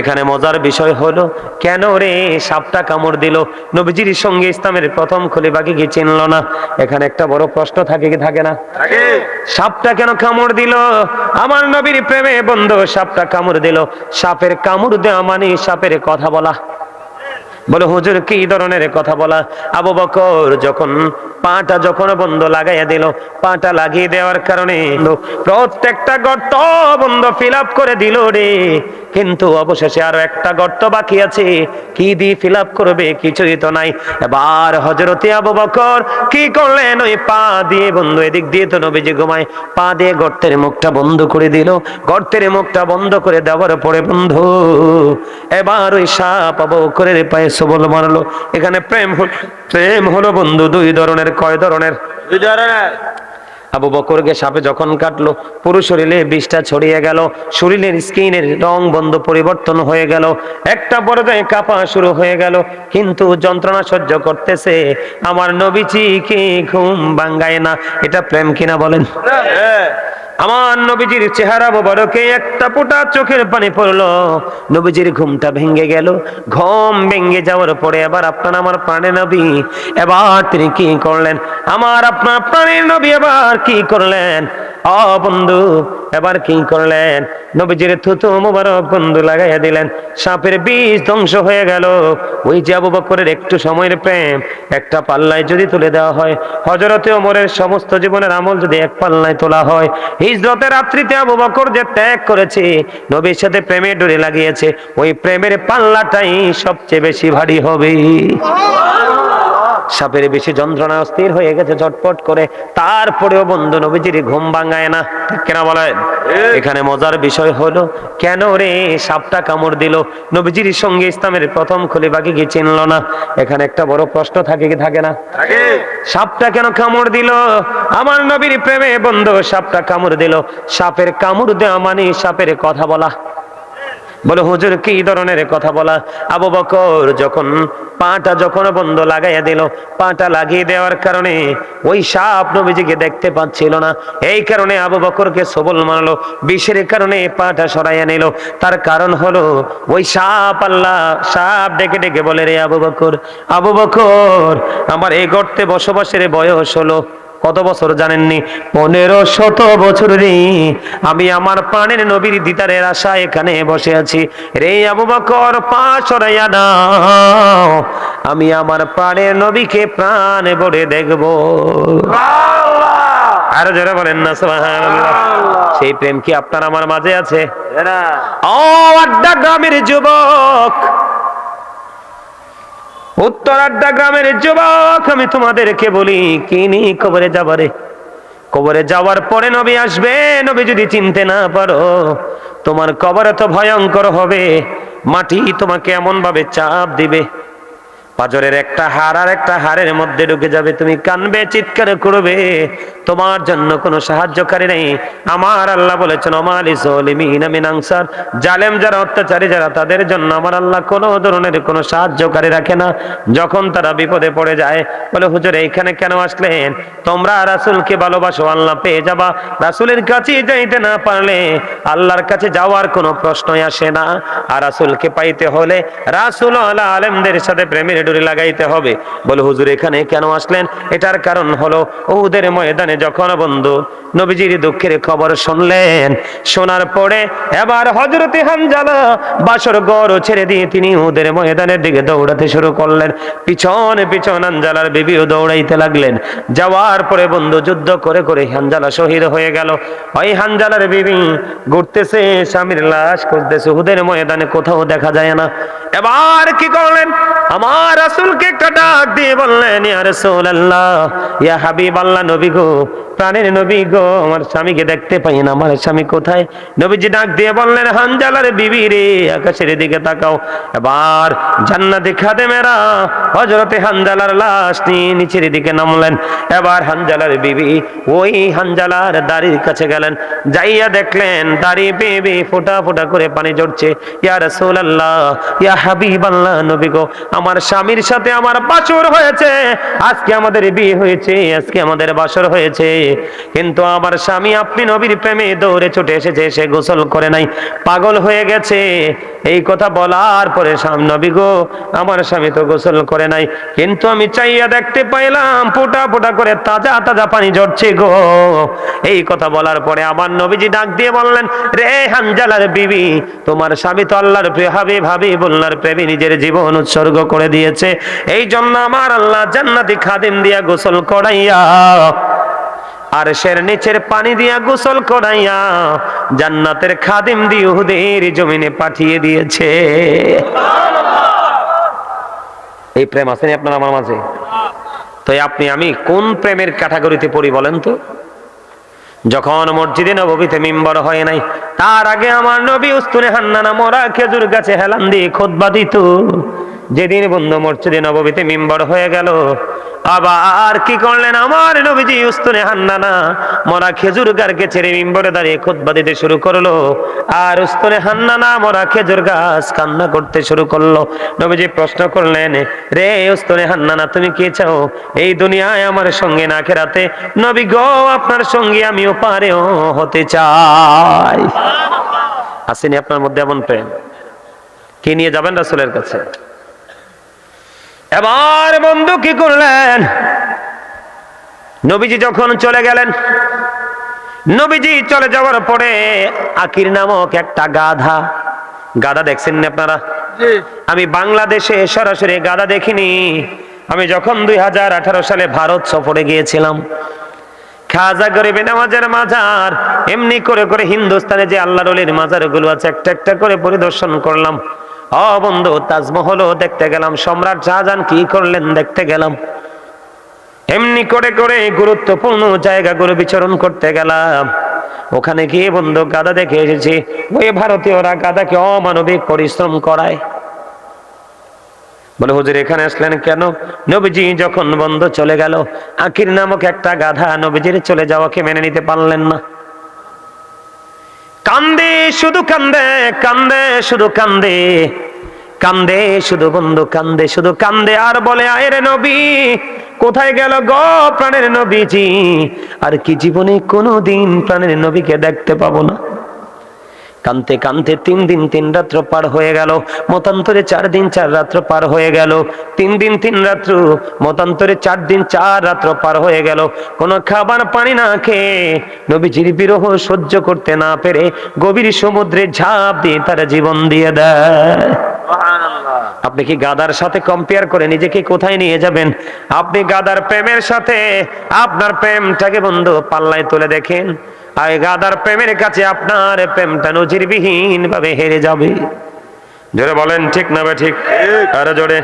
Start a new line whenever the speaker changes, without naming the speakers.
এখানে মজার বিষয় হলো কেন রে সাপটা কামড় দিল? নবীজির সঙ্গে ইসলামের প্রথম খলিফাকে কি চিনল না? এখানে একটা বড় প্রশ্ন থাকে কি থাকে না? সাপটা কেন কামড় দিল? আমার নবীর প্রেমে বন্ধু সাপটা কামড় দিল। সাপের কামড় দেওয়া মানে সাপের কথা বলা। বলে, হুজুর, কি ধরনের কথা বলা? আবু বকর যখন পাটা যখন বন্ধ লাগাইয়া দিল, পাটা লাগিয়ে দেওয়ার কারণে প্রত্যেকটা গর্ত বন্ধ ফিল করে দিল রে। কিন্তু অবশেষে আরও একটা গর্ত বাকি আছে। কি দিয়ে ফিল করবে কিছুই তো নাই। এবার হজরতে আবু বকর কি করলেন? ওই পা দিয়ে বন্ধ, এদিক দিয়ে তো নবীজি ঘুমায়। পা দিয়ে গর্তের মুখটা বন্ধ করে দিল। গর্তের মুখটা বন্ধ করে দেওয়ার পরে বন্ধু, এবার ওই সাপ আবু বকরের পায়ে সবল মারলো এখানে প্রেম প্রেম হলো বন্ধু দুই ধরনের কয় ধরনের?
দুই ধরনের।
আবু বকরকে সাপে যখন কাটলো পুরো শরীরে বিষটা ছড়িয়ে গেল শরীরের স্কিনের রং বন্ধ পরিবর্তন হয়ে গেল একটা পর্যায়ে কাঁপা শুরু হয়ে গেল কিন্তু যন্ত্রণা সহ্য করতেছে আমার নবীজি কি ঘুম ভাঙ্গায় না? এটা প্রেম কিনা বলেন?
হ্যাঁ।
আমার নবীজির চেহারা মোবারকে একটা ফোঁটা চোখের পানি পড়ল। নবীজির ঘুমটা ভেঙে গেল। ঘুম ভেঙে যাওয়ার পরে এবার আপনার আমার প্রাণে নবী। এবার তিনি কি করলেন? আমার আপনার প্রাণের নবী এবার কি করলেন? অ বন্ধু, এবার কি করলেন? নবীজির থুতু মোবারক বন্ধু লাগাইয়া দিলেন। সাপের বিষ ধ্বংস হয়ে গেল। ওই যে আবু বকরের একটু সময়ের প্রেম, একটা পাল্লায় যদি তুলে দেওয়া হয় হজরতে ওমরের সমস্ত জীবনের আমল যদি এক পাল্লায় তোলা হয় হিজরতের রাত্রিতে আবু বকর যে ত্যাগ করেছে, নবীর সাথে প্রেমে ডোরে লাগিয়েছে, ওই প্রেমের পাল্লাটাই সবচেয়ে বেশি ভারী হবে। সাপের বেশি যন্ত্রণা অস্থির হয়ে গেছে ঝটপট করে। তারপরেও বন্ধু নবীজির ঘুম ভাঙায় না। কেনা বলে এখানে মজার বিষয় হলো কেন রে সাপটা কামড় দিল? নবীজির সঙ্গে ইসলামের প্রথম খলিফাকে কি চিনল না? এখানে একটা বড় প্রশ্ন থাকে কি থাকে না? সাপটা কেন কামড় দিল? আমার নবীর প্রেমে বন্ধু সাপটা কামড় দিল। সাপের কামড় দেওয়া মানে সাপের কথা বলা। বলে, হুজুর, কি ধরনের কথা বলা? আবু বকর যখন পাটা যখন বন্ধ লাগাইয়া দিল, পাটা লাগিয়ে দেওয়ার কারণে ওই সাপ নবীজিকে দেখতে পাচ্ছিল না। এই কারণে আবু বকরকে সবল মারলো বিষের কারণে পাটা সরাইয়া নিল। তার কারণ হলো, ওই সাপ আল্লাহ, সাপ ডেকে ডেকে বলে, রে আবু বকর আবু বকর, আমার এই গর্তে বসবাসের বয়স হলো কত বছর জানেননি? পনেরো শত বছর রে। আমি আমার প্রাণের নবীর দিদারের আশা এখানে বসে আছি। রে আবু বকর পা সরাইয়া দাও আমি আমার প্রাণের নবীকে প্রাণ ভরে দেখব। আরও যারা বলেন না সুবহানাল্লাহ। সেই প্রেম কি আপনার আমার মাঝে আছে? ও আড্ডা গ্রামের যুবক। উত্তর আড্ডা গ্রামের যুবক, আমি তোমাদেরকে বলি কিনি কবরে যাবারে কবরে যাওয়ার পরে নবী আসবে, নবী যদি চিনতে না পারো, তোমার কবরে তো ভয়ঙ্কর হবে, মাটি তোমাকে এমন ভাবে চাপ দিবে। পাজরের একটা হার আর একটা হারের মধ্যে ঢুকে যাবে, তুমি কানবে, চিৎকার করবে। তোমার জন্য কোনো সাহায্যকারী নেই। আমার আল্লাহ বলেছেন অমালি সলিমিন আনসার। জালেম যারা অত্যাচারী, যারা তাদের জন্য আমার আল্লাহ কোনো ধরনের কোনো সাহায্যকারী রাখে না। যখন তারা বিপদে পড়ে যায়, বলে, হুজুর, এইখানে কেন আসলেন? তোমরা রাসূলকে ভালোবাসো, আল্লাহ পেয়ে যাবা। রাসূলের কাছে যাইতে না পারলে আল্লাহর কাছে যাওয়ার কোনো প্রশ্নই আসে না। আর রাসূলকে পাইতে হলে রাসূল আলা আলেমদের সাথে প্রেমের ডুরি লাগাইতে হবে। বলে হুজুর, এখানে কেন আসলেন? এটার কারণ হলো, ওদের ময়দানে যখন বন্ধু নবীজির দুঃখের খবর শুনলেন, শোনার পরে এবার হজরতে হামজালা বাসর গড় ছেড়ে দিয়ে তিনি ওদের ময়দানের দিকে দৌড়াতে শুরু করলেন। পিছনে পিছন হানজালার বিবিও দৌড়াইতে লাগলেন। যাওয়ার পরে বন্ধু যুদ্ধ করে করে হানজালা শহীদ হয়ে গেল। ওই হানজালার বিবি ঘুরতেছে, স্বামীর লাশ খুঁজতেছে। হুদের ময়দানে কোথাও দেখা যায় না। এবার কি করলেন? আমার রাসূলকে একটা ডাক দিয়ে বললেন, ইয়া রাসূলুল্লাহ, ইয়া নবী গো, প্রাণের নবী গো, আমার স্বামীকে দেখতে পাই না, আমার স্বামী কোথায়? নবীজি ডাক দিয়ে বললেন, হানজালার বিবি রে, আকাশের দিকে তাকাও। এবার জান্নাতি খাদেমেরা হযরতে হানজালার লাশ নিয়ে নিচের দিকে নামলেন। এবার হানজালার বিবি ওই হানজালার দাড়ির কাছে গেলেন। যাইয়া দেখলেন, দাড়ি বেবে ফোঁটা ফোঁটা করে পানি ঝরছে। ইয়া রাসূলুল্লাহ, ইয়া হাবিবাল্লাহ, নবী গো, আমার স্বামী স্বামীর সাথে আমার বাসর হয়েছে। আজকে আমাদের বিয়ে হয়েছে, আজকে আমাদের বাসর হয়েছে। কিন্তু আমার স্বামী আপনি নবীর প্রেমে দৌড়ে ছুটে এসেছে, সে গোসল করে নাই, পাগল হয়ে গেছে। এই কথা বলার পরে নবী গো, আমার স্বামী তো গোসল করে নাই। কিন্তু আমি চাইয়া দেখতে পাইলাম, ফোটা ফোটা করে তাজা তাজা পানি ঝরছে গো। এই কথা বলার পরে আমার নবীজি ডাক দিয়ে বললেন, রে হানজালার বিবি, তোমার স্বামী তো আল্লাহর প্রিয় হাবি ভাবি বললার প্রেমী নিজের জীবন উৎসর্গ করে দিয়েছে এই জন্য আমার আল্লাহ জান্নাতি খাদিম দিয়া গোসল করাইয়া আর সের নিচের পানি দিয়া গোসল করাইয়া জান্নাতের খাদিম দিয়ে উহুদের জমিনে পাঠিয়ে দিয়েছে। এই প্রেম আছেনি আপনার আমার মাঝে? তো আপনি, আমি কোন প্রেমের ক্যাটাগরিতে পড়ি বলেন তো? যখন মসজিদে নবীতে মিম্বর হয় নাই, তার আগে আমার নবী উস্তুনে হান্নানা মরা খেজুর গাছে হেলান দিয়ে খোদবা দিত। যেদিন বন্ধু মসজিদে নবীতে মিম্বর হয়ে গেল আবার কি করলেন আমার নবীজি? উস্তুনে হান্নানা মরা খেজুর গাছকে ছেড়ে মিম্বরে দাঁড়িয়ে খোদবা দিতে শুরু করল। আর উস্তুনে হান্নানা মরা খেজুর গাছ কান্না করতে শুরু করল। নবীজি প্রশ্ন করলেন রে উস্তুনে হান্নানা তুমি কি চাও? এই দুনিয়ায় আমার সঙ্গে না খেরাতে? নবী গো আপনার সঙ্গে আমিও পারেও হতে চাই। আসেনি আপনার মধ্যে এমন প্রেম? কি নিয়ে যাবেন রাসুলের কাছে? এবার বন্ধু কি করলেন? নবীজি যখন চলে গেলেন নবীজি চলে যাওয়ার পরে আকির নামক একটা গাধা গাধা দেখছেন না আপনারা আমি বাংলাদেশে সরাসরি গাধা দেখিনি। আমি যখন দুই হাজার আঠারো সালে ভারত সফরে গিয়েছিলাম খাজা গরিবে নামাজের মাজার এমনি করে করে হিন্দুস্তানে যে আল্লাহ রলির মাজারগুলো আছে একটা একটা করে পরিদর্শন করলাম। ও বন্ধু, তাজমহলও দেখতে গেলাম। সম্রাট শাহজাহান কি করলেন দেখতে গেলাম। এমনি করে করে গুরুত্বপূর্ণ জায়গাগুলো বিচরণ করতে গেলাম। ওখানে গিয়ে বন্ধু গাদা দেখে এসেছি। ওই ভারতীয়রা গাদাকে অমানবিক পরিশ্রম করায়। বলে, হুজুর, এখানে আসলেন কেন? নবীজি যখন বন্ধ চলে গেল, আকির নামক একটা গাধা নবীজির চলে যাওয়াকে মেনে নিতে পারলেন না। কান্দে, শুধু কান্দে কান্দে, শুধু কান্দে। কান্দে, শুধু বন্ধু, কান্দে, শুধু কান্দে। আর বলে, আয়ের নবী, কোথায় গেল গো প্রাণের নবীজি? আর কি জীবনে কোনো দিন প্রাণের নবীকে দেখতে পাবো না? কানতে কানতে তিন দিন তিন রাত্র পার হয়ে গেল মতান্তরে চার দিন চার রাত্র পার হয়ে গেল। তিন দিন তিন রাত্র মতান্তরে চার দিন চার রাত্র পার হয়ে গেল। কোনো খাবার পানি না খেয়ে নবীজির বিরহ সহ্য করতে না পেরে গভীর সমুদ্রে ঝাঁপ দিয়ে তারা জীবন দিয়ে দেয়। আপনি কি গাদার সাথে কম্পেয়ার করে নিজেকে কোথায় নিয়ে যাবেন? আপনি গাদার প্রেমের সাথে আপনার প্রেমটাকে বন্ধু পাল্লায় তুলে দেখেন। আর গাদার প্রেমের কাছে আপনার প্রেমটা নজিরবিহীন ভাবে হেরে যাবে। জোরে বলেন ঠিক না বে ঠিক। আরও জোরে।